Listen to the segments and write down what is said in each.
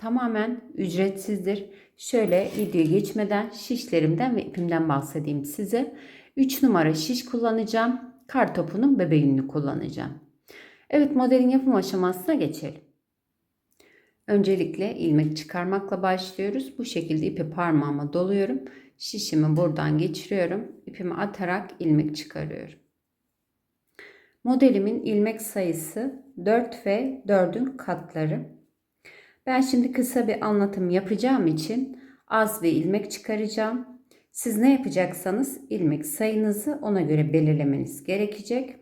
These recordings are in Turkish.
tamamen ücretsizdir. Şöyle video geçmeden şişlerimden ve ipimden bahsedeyim size. 3 numara şiş kullanacağım. Kar topunun bebeğini kullanacağım. Evet modelin yapım aşamasına geçelim. Öncelikle ilmek çıkarmakla başlıyoruz. Bu şekilde ipi parmağıma doluyorum. Şişimi buradan geçiriyorum. İpimi atarak ilmek çıkarıyorum. Modelimin ilmek sayısı 4 ve 4'ün katları. Ben şimdi kısa bir anlatım yapacağım için az ve ilmek çıkaracağım. Siz ne yapacaksanız ilmek sayınızı ona göre belirlemeniz gerekecek.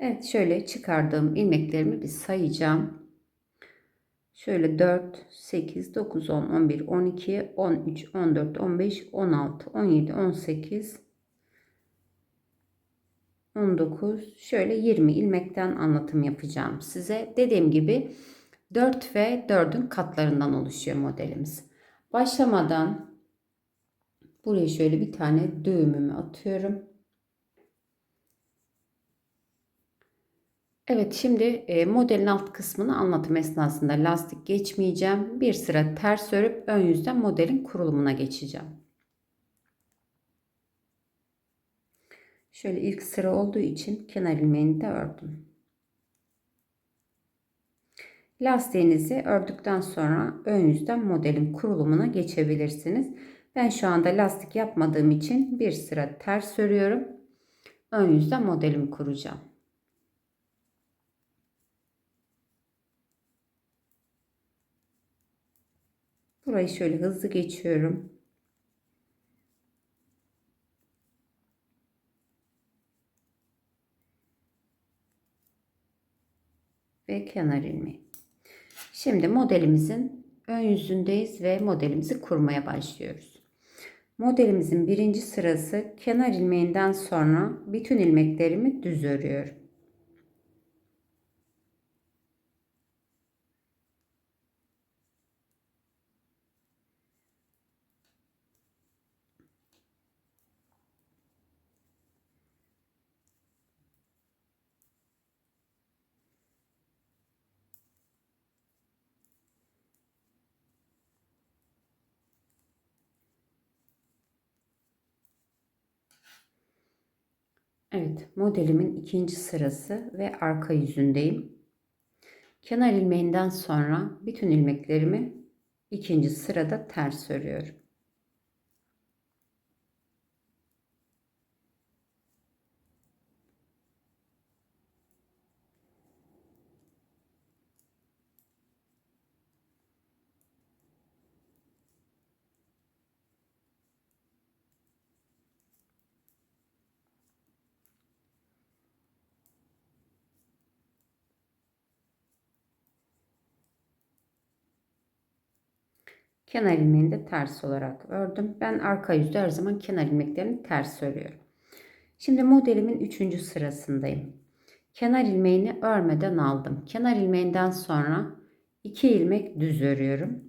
Evet şöyle çıkardığım ilmeklerimi bir sayacağım. Şöyle 4, 8, 9, 10, 11, 12, 13, 14, 15, 16, 17, 18, 19, şöyle 20 ilmekten anlatım yapacağım size. Dediğim gibi 4 ve 4'ün katlarından oluşuyor modelimiz. Başlamadan buraya şöyle bir tane düğümümü atıyorum. Evet şimdi e, modelin alt kısmını anlatım esnasında lastik geçmeyeceğim. Bir sıra ters örüp ön yüzden modelin kurulumuna geçeceğim. Şöyle ilk sıra olduğu için kenar ilmeğini de ördüm. Lastiğinizi ördükten sonra ön yüzden modelin kurulumuna geçebilirsiniz. Ben şu anda lastik yapmadığım için bir sıra ters örüyorum. Ön yüzden modelimi kuracağım. Burayı şöyle hızlı geçiyorum. Ve kenar ilmeği. Şimdi modelimizin ön yüzündeyiz ve modelimizi kurmaya başlıyoruz. Modelimizin birinci sırası kenar ilmeğinden sonra bütün ilmeklerimi düz örüyorum. Evet, modelimin ikinci sırası ve arka yüzündeyim. Kenar ilmeğinden sonra bütün ilmeklerimi ikinci sırada ters örüyorum. Kenar ilmeğini de ters olarak ördüm. Ben arka yüzde her zaman kenar ilmeklerini ters örüyorum. Şimdi modelimin 3. sırasındayım. Kenar ilmeğini örmeden aldım. Kenar ilmeğinden sonra 2 ilmek düz örüyorum.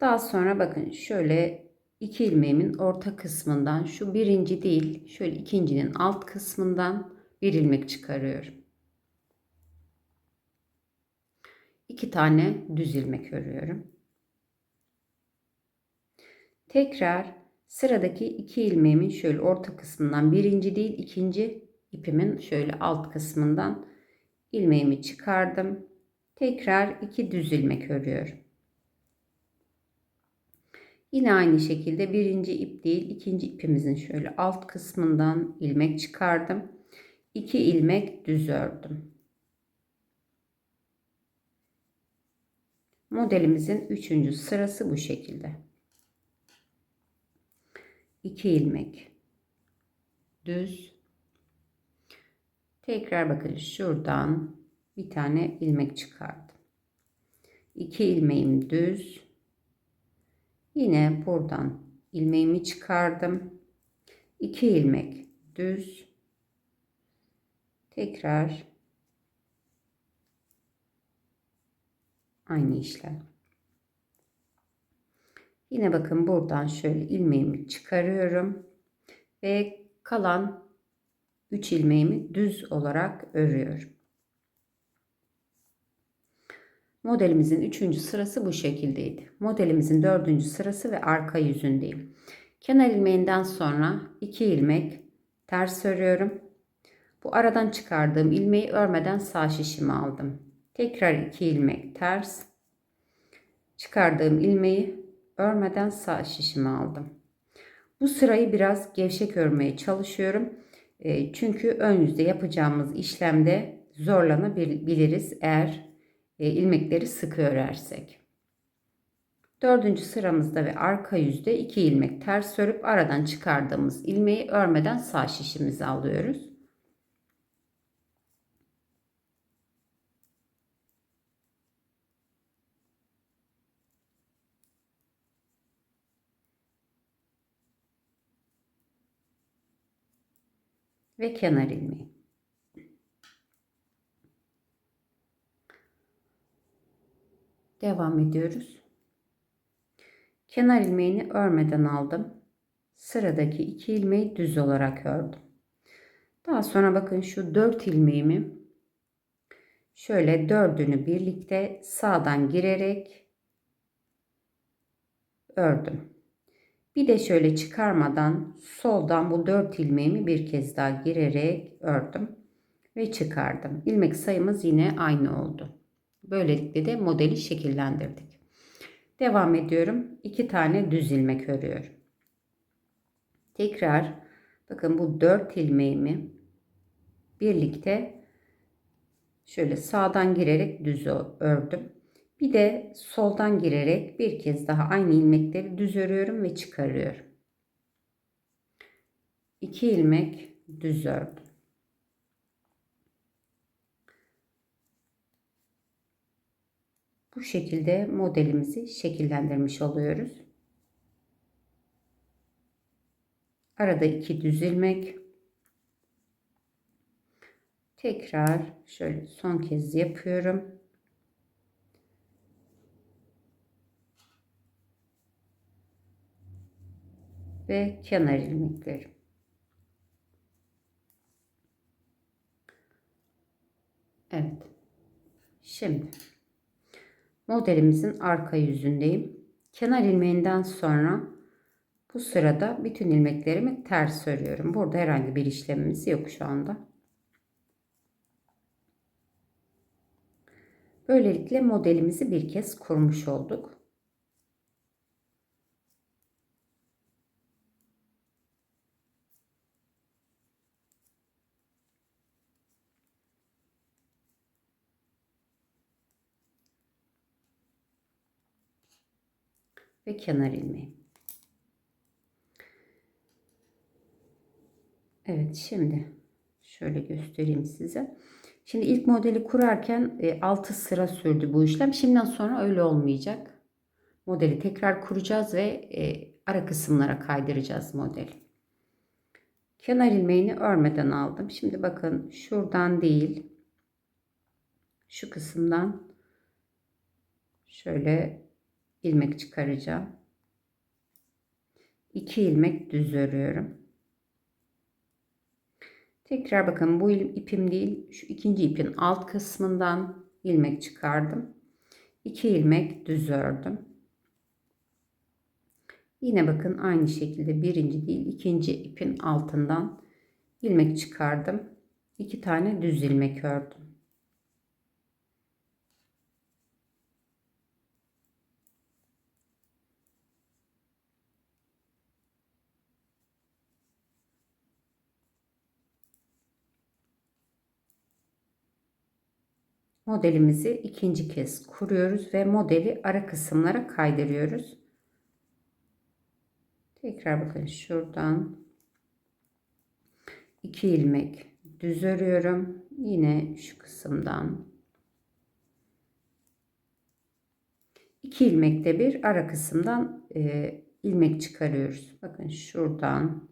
Daha sonra bakın şöyle iki ilmeğimin orta kısmından şu birinci değil şöyle ikincinin alt kısmından bir ilmek çıkarıyorum. 2 tane düz ilmek örüyorum. Tekrar sıradaki iki ilmeğimin şöyle orta kısmından birinci değil ikinci ipimin şöyle alt kısmından ilmeğimi çıkardım. Tekrar iki düz ilmek örüyorum. Yine aynı şekilde birinci ip değil ikinci ipimizin şöyle alt kısmından ilmek çıkardım. 2 ilmek düz ördüm. Modelimizin üçüncü sırası bu şekilde. 2 ilmek. Düz. Tekrar bakın şuradan bir tane ilmek çıkardım. 2 ilmeğim düz. Yine buradan ilmeğimi çıkardım. 2 ilmek düz. Tekrar aynı işlem Yine bakın buradan şöyle ilmeğimi çıkarıyorum ve kalan 3 ilmeğimi düz olarak örüyorum. Modelimizin 3. sırası bu şekildeydi. Modelimizin 4. sırası ve arka yüzündeyim. Kenar ilmeğinden sonra 2 ilmek ters örüyorum. Bu aradan çıkardığım ilmeği örmeden sağ şişimi aldım. Tekrar 2 ilmek ters. Çıkardığım ilmeği örmeden sağ şişimi aldım. Bu sırayı biraz gevşek örmeye çalışıyorum. E, çünkü ön yüzde yapacağımız işlemde zorlanabiliriz eğer e, ilmekleri sıkı örersek. Dördüncü sıramızda ve arka yüzde iki ilmek ters örüp aradan çıkardığımız ilmeği örmeden sağ şişimizi alıyoruz. Ve kenar ilmeği. Devam ediyoruz. Kenar ilmeğini örmeden aldım. Sıradaki iki ilmeği düz olarak ördüm. Daha sonra bakın şu dört ilmeğimi şöyle dördünü birlikte sağdan girerek ördüm. Bir de şöyle çıkarmadan soldan bu 4 ilmeğimi bir kez daha girerek ördüm ve çıkardım. İlmek sayımız yine aynı oldu. Böylelikle de modeli şekillendirdik. Devam ediyorum. 2 tane düz ilmek örüyorum. Tekrar bakın bu 4 ilmeğimi birlikte şöyle sağdan girerek düz ördüm. Bir de soldan girerek bir kez daha aynı ilmekleri düz örüyorum ve çıkarıyorum. 2 ilmek düz ördüm. Bu şekilde modelimizi şekillendirmiş oluyoruz. Arada iki düz ilmek. Tekrar şöyle son kez yapıyorum. Ve kenar ilmekleri. Evet. Şimdi modelimizin arka yüzündeyim. Kenar ilmeğinden sonra bu sırada bütün ilmeklerimi ters örüyorum. Burada herhangi bir işlemimiz yok şu anda. Böylelikle modelimizi bir kez kurmuş olduk. Ve kenar ilmeği. Evet şimdi şöyle göstereyim size. Şimdi ilk modeli kurarken 6 e, sıra sürdü bu işlem. Şimdiden sonra öyle olmayacak. Modeli tekrar kuracağız ve e, ara kısımlara kaydıracağız modeli. Kenar ilmeğini örmeden aldım. Şimdi bakın şuradan değil şu kısımdan şöyle ilmek çıkaracağım. 2 ilmek düz örüyorum. Tekrar bakın bu ipim değil şu ikinci ipin alt kısmından ilmek çıkardım. 2 ilmek düz ördüm. Yine bakın aynı şekilde birinci değil ikinci ipin altından ilmek çıkardım. 2 tane düz ilmek ördüm. Modelimizi ikinci kez kuruyoruz ve modeli ara kısımlara kaydırıyoruz. Tekrar bakın şuradan iki ilmek düz örüyorum. Yine şu kısımdan iki ilmekte bir ara kısımdan e, ilmek çıkarıyoruz. Bakın şuradan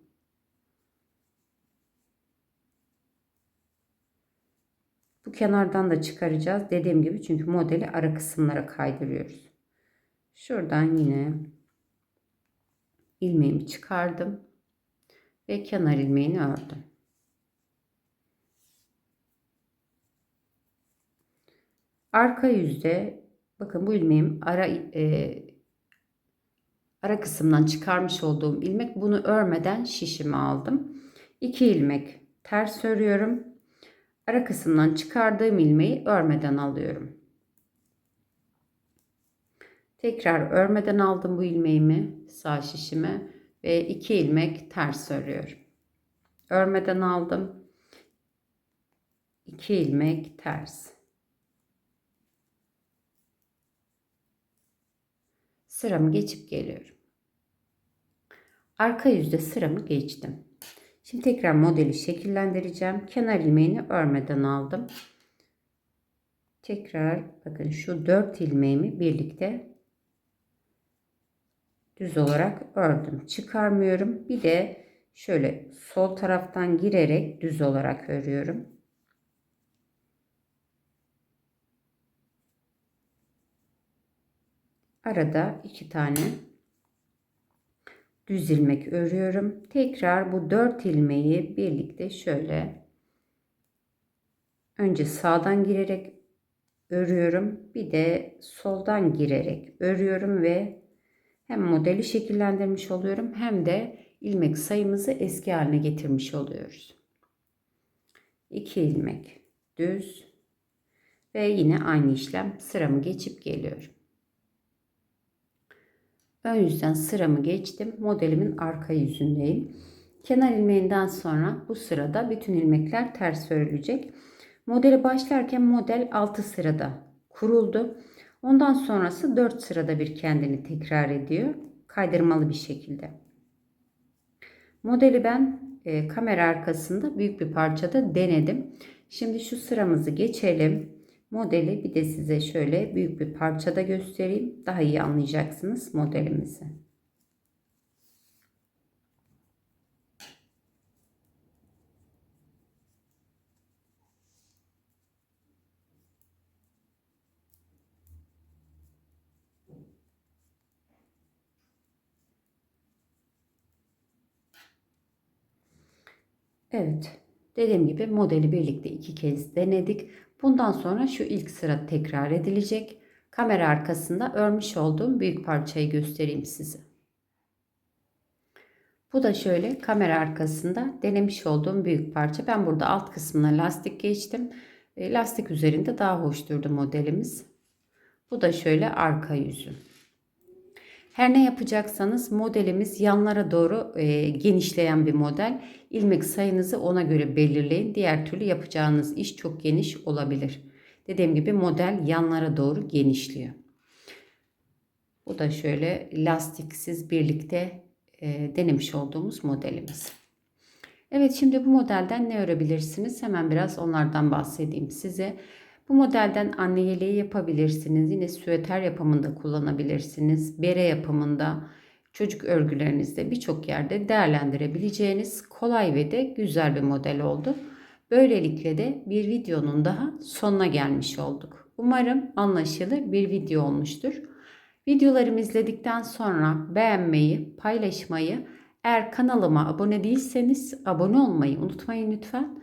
bu kenardan da çıkaracağız. Dediğim gibi çünkü modeli ara kısımlara kaydırıyoruz. Şuradan yine ilmeğimi çıkardım ve kenar ilmeğini ördüm. Arka yüzde bakın bu ilmeğim ara e, ara kısımdan çıkarmış olduğum ilmek bunu örmeden şişimi aldım. 2 ilmek ters örüyorum. Ara kısımdan çıkardığım ilmeği örmeden alıyorum. Tekrar örmeden aldım bu ilmeğimi sağ şişime ve 2 ilmek ters örüyorum. Örmeden aldım. 2 ilmek ters. Sıramı geçip geliyorum. Arka yüzde sıramı geçtim. Şimdi tekrar modeli şekillendireceğim. Kenar ilmeğini örmeden aldım. Tekrar bakın şu 4 ilmeğimi birlikte düz olarak ördüm. Çıkarmıyorum. Bir de şöyle sol taraftan girerek düz olarak örüyorum. Arada iki tane düz ilmek örüyorum. Tekrar bu dört ilmeği birlikte şöyle önce sağdan girerek örüyorum. Bir de soldan girerek örüyorum ve hem modeli şekillendirmiş oluyorum hem de ilmek sayımızı eski haline getirmiş oluyoruz. 2 ilmek düz ve yine aynı işlem sıramı geçip geliyorum. Ön yüzden sıramı geçtim. Modelimin arka yüzündeyim. Kenar ilmeğinden sonra bu sırada bütün ilmekler ters örülecek. Modeli başlarken model 6 sırada kuruldu. Ondan sonrası 4 sırada bir kendini tekrar ediyor. Kaydırmalı bir şekilde. Modeli ben e, kamera arkasında büyük bir parçada denedim. Şimdi şu sıramızı geçelim. Modeli bir de size şöyle büyük bir parçada göstereyim. Daha iyi anlayacaksınız modelimizi. Evet. Dediğim gibi modeli birlikte iki kez denedik. Bundan sonra şu ilk sıra tekrar edilecek. Kamera arkasında örmüş olduğum büyük parçayı göstereyim size. Bu da şöyle kamera arkasında denemiş olduğum büyük parça. Ben burada alt kısmına lastik geçtim. E, lastik üzerinde daha hoş durdu modelimiz. Bu da şöyle arka yüzü. Her ne yapacaksanız modelimiz yanlara doğru e, genişleyen bir model. İlmek sayınızı ona göre belirleyin. Diğer türlü yapacağınız iş çok geniş olabilir. Dediğim gibi model yanlara doğru genişliyor. Bu da şöyle lastiksiz birlikte e, denemiş olduğumuz modelimiz. Evet şimdi bu modelden ne örebilirsiniz? Hemen biraz onlardan bahsedeyim size. Bu modelden anne yeleği yapabilirsiniz. Yine süveter yapımında kullanabilirsiniz. Bere yapımında, çocuk örgülerinizde birçok yerde değerlendirebileceğiniz kolay ve de güzel bir model oldu. Böylelikle de bir videonun daha sonuna gelmiş olduk. Umarım anlaşılır bir video olmuştur. Videolarımı izledikten sonra beğenmeyi, paylaşmayı, eğer kanalıma abone değilseniz abone olmayı unutmayın lütfen.